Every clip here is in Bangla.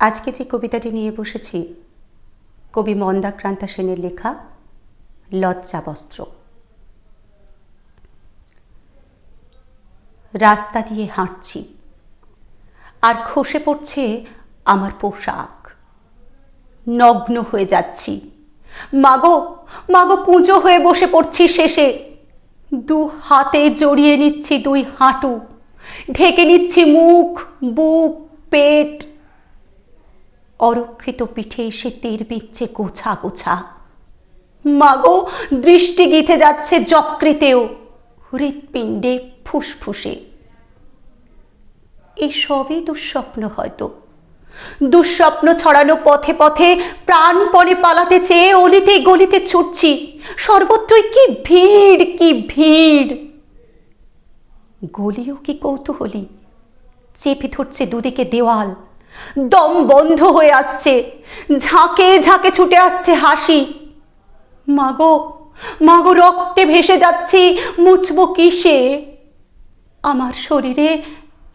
আজকে যে কবিতাটি নিয়ে বসেছি, কবি মন্দাক্রান্তা সেনের লেখা লজ্জা বস্ত্র রাস্তা দিয়ে হাঁটছি, আর খসে পড়ছে আমার পোশাক। নগ্ন হয়ে যাচ্ছি। মাগো মাগো কুঁজো হয়ে বসে পড়ছি শেষে। দু হাতে জড়িয়ে নিচ্ছি দুই হাঁটু। ঢেকে নিচ্ছি মুখ, বুক, পেট অরক্ষিত পিঠে এসে তীর বিচ্ছে গোছা গোছা। মাগো, দৃষ্টি গিথে যাচ্ছে যকৃতেও। হৃৎপিণ্ডে ফুসফুসে। এই সবই দুঃস্বপ্ন হয়তো। দুঃস্বপ্ন ছড়ানো পথে পথে প্রাণপণে পালাতে চেয়ে অলিতে গলিতে ছুটছি। সর্বত্রই কি ভিড় কি ভিড়। গলিও কি কৌতূহলী। চেপে ধরছে দুদিকে দেওয়াল। দম বন্ধ হয়ে আসছে। ঝাঁকে ঝাঁকে ছুটে আসছে হাসি। মাগো মাগো, রক্তে ভেসে যাচ্ছি। মুছবো কিসে? আমার শরীরে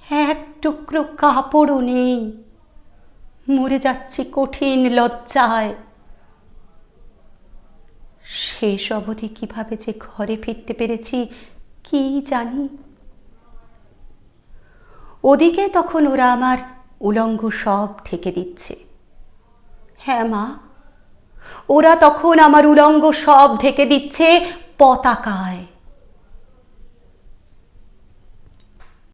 এক টুকরো কাপড়ও নেই। মরে যাচ্ছি কঠিন লজ্জায়। শেষ অবধি কীভাবে যে ঘরে ফিরতে পেরেছি, কি জানি? ওদিকে তখন ওরা আমার উলঙ্গ সব ঢেকে দিচ্ছে। হ্যাঁ মা ওরা তখন আমার উলঙ্গ সব ঢেকে দিচ্ছে পতাকায়।